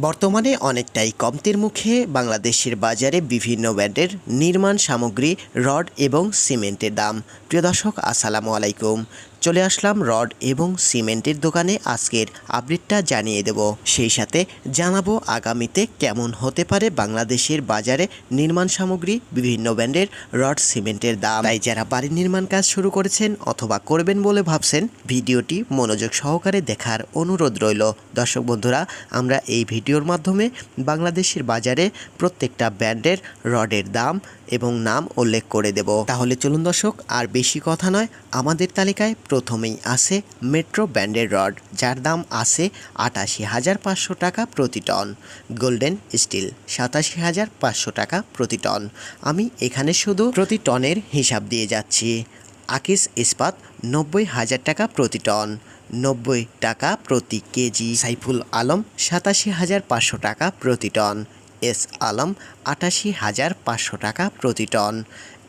বর্তমানে অনেকটাই কমতির মুখে বাংলাদেশের বাজারে বিভিন্ন ব্র্যান্ডের নির্মাণ সামগ্রী, রড এবং সিমেন্টের দাম। প্রিয় দর্শক, আসসালামু আলাইকুম। চলে আসলাম রড এবং সিমেন্টের দোকানে আজকের আপডেটটা জানিয়ে দেব। সেই সাথে জানাব আগামীতে কেমন হতে পারে বাংলাদেশের বাজারে নির্মাণ সামগ্রী, বিভিন্ন ব্র্যান্ডের রড সিমেন্টের দাম। তাই যারা বাড়ির নির্মাণ কাজ শুরু করেছেন অথবা করবেন বলে ভাবছেন, ভিডিওটি মনোযোগ সহকারে দেখার অনুরোধ রইল। দর্শক বন্ধুরা, আমরা এই ভিডিওর মাধ্যমে বাংলাদেশের বাজারে প্রত্যেকটা ব্র্যান্ডের রডের দাম এবং নাম উল্লেখ করে দেব। তাহলে চলুন দর্শক, আর বেশি কথা নয়, আমাদের তালিকায় প্রথমেই আছে মেট্রো ব্র্যান্ডের রড, যার দাম আছে আটাশি হাজার পাঁচশো টাকা প্রতি টন। গোল্ডেন স্টিল, সাতাশি হাজার পাঁচশো টাকা প্রতি টন। আমি এখানে শুধু প্রতি টনের হিসাব দিয়ে যাচ্ছি। আকিস ইস্পাত, নব্বই হাজার টাকা প্রতি টন। নব্বই টাকা প্রতি কেজি। সাইফুল আলম, সাতাশি হাজার পাঁচশো টাকা প্রতি টন। এস আলম আটাশি হাজার পাঁচশো টাকা প্রতি টন।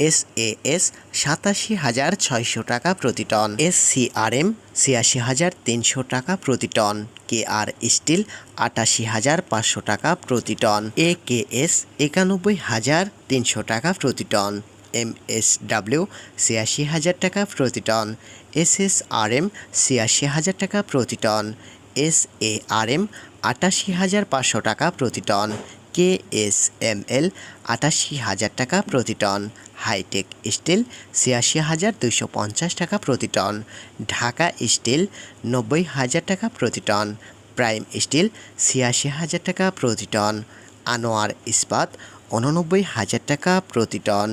এস এ এস সাতাশি হাজার ছয়শো টাকা প্রতি ton. S C R M ছিয়াশি হাজার তিনশো টাকা প্রতি টন। কে আর স্টিল আটাশি হাজার পাঁচশো টাকা প্রতি টন। এ কে এস একানব্বই হাজার তিনশো টাকা প্রতি টন। এম এস ডাব্লিউ ছিয়াশি হাজার টাকা প্রতি ton. S S R M ছিয়াশি হাজার টাকা প্রতি ton. S A R M আটাশি হাজার পাঁচশো টাকা প্রতি ton. K S M L আটাশি হাজার টাকা প্রতি টন, হাইটেক স্টিল ছিয়াশি হাজার দুইশো পঞ্চাশ টাকা প্রতি টন, ঢাকা স্টিল নব্বই হাজার টাকা প্রতি টন, প্রাইম স্টিল ছিয়াশি হাজার টাকা প্রতি টন, আনোয়ার ইস্পাত উননব্বই হাজার টাকা প্রতি টন,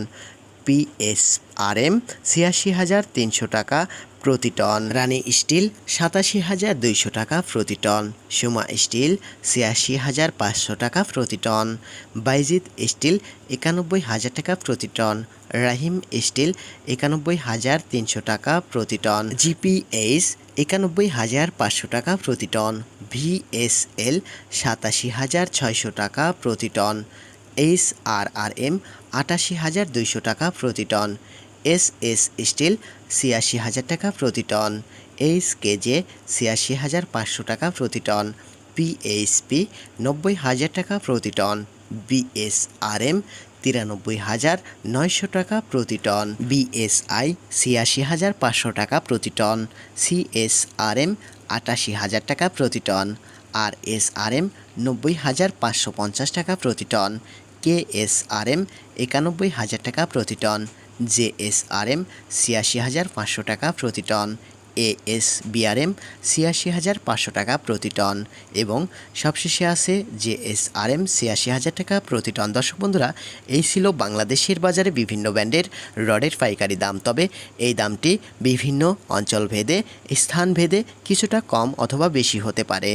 পিএসআরএম ছিয়াশি হাজার তিনশো টাকা প্রতি টন। রানী স্টিল, সাতাশি হাজার দুইশো টাকা প্রতি টন। সুমা স্টিল, ছিয়াশি হাজার পাঁচশো টাকা প্রতি টন। বাইজিৎ স্টিল, একানব্বই হাজার টাকা প্রতি টন। রাহিম স্টিল, একানব্বই হাজার তিনশো টাকা প্রতি টন। জিপিএইচ একানব্বই হাজার পাঁচশো টাকা প্রতি টন। ভিএসএল, সাতাশি হাজার ছয়শো টাকা প্রতি ton. H R R M আটাশি হাজার দুইশো টাকা প্রতি টন। এস এস স্টিল ছিয়াশি হাজার টাকা প্রতি টন। এইচ কেজে ছিয়াশি হাজার পাঁচশো টাকা প্রতি টন। পিএইচপি নব্বই হাজার টাকা প্রতি টন। বিএসআরএম তিরানব্বই হাজার নয়শো টাকা প্রতি টন। বিএসআই ছিয়াশি হাজার পাঁচশো টাকা প্রতি টন। সিএসআরএম আটাশি হাজার টাকা প্রতি ton. R S R M নব্বই হাজার পাঁচশো পঞ্চাশ টাকা প্রতি ton. K S R M একানব্বই হাজার টাকা প্রতি ton. J S R M ছিয়াশি হাজার পাঁচশো টাকা প্রতি টন এ এস বিআরএম ছিয়াশি হাজার পাঁচশো টাকা প্রতি টন এবং সবশেষে আছে জে এস আর এম ছিয়াশি হাজার টাকা প্রতি টন। দর্শক বন্ধুরা, এই ছিল বাংলাদেশের বাজারে বিভিন্ন ব্র্যান্ডের রডের পাইকারি দাম। তবে এই দামটি বিভিন্ন অঞ্চল ভেদে স্থান ভেদে কিছুটা কম অথবা বেশি হতে পারে।